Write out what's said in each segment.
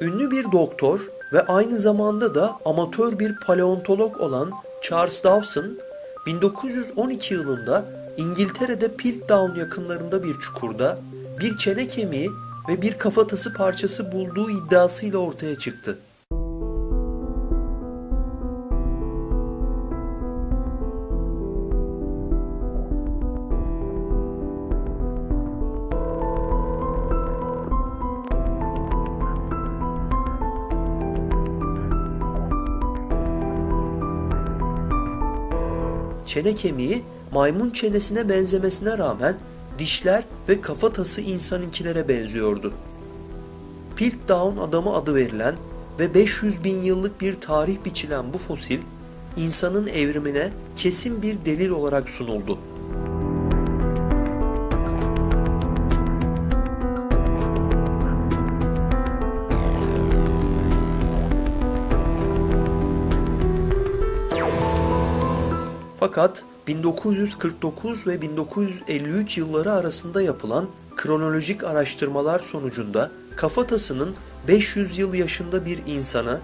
Ünlü bir doktor ve aynı zamanda da amatör bir paleontolog olan Charles Dawson 1912 yılında İngiltere'de Piltdown yakınlarında bir çukurda bir çene kemiği ve bir kafatası parçası bulduğu iddiasıyla ortaya çıktı. Çene kemiği maymun çenesine benzemesine rağmen dişler ve kafatası insanınkilere benziyordu. Piltdown adamı adı verilen ve 500 bin yıllık bir tarih biçilen bu fosil, insanın evrimine kesin bir delil olarak sunuldu. Fakat 1949 ve 1953 yılları arasında yapılan kronolojik araştırmalar sonucunda kafatasının 500 yıl yaşında bir insana,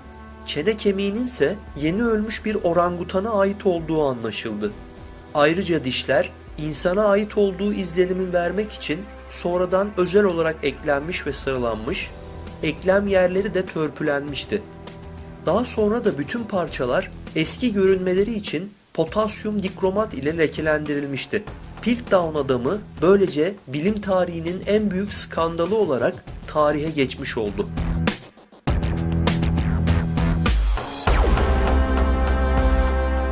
çene kemiğinin ise yeni ölmüş bir orangutana ait olduğu anlaşıldı. Ayrıca dişler insana ait olduğu izlenimi vermek için sonradan özel olarak eklenmiş ve sıralanmış, eklem yerleri de törpülenmişti. Daha sonra da bütün parçalar eski görünmeleri için potasyum dikromat ile lekelendirilmişti. Piltdown adamı böylece bilim tarihinin en büyük skandalı olarak tarihe geçmiş oldu.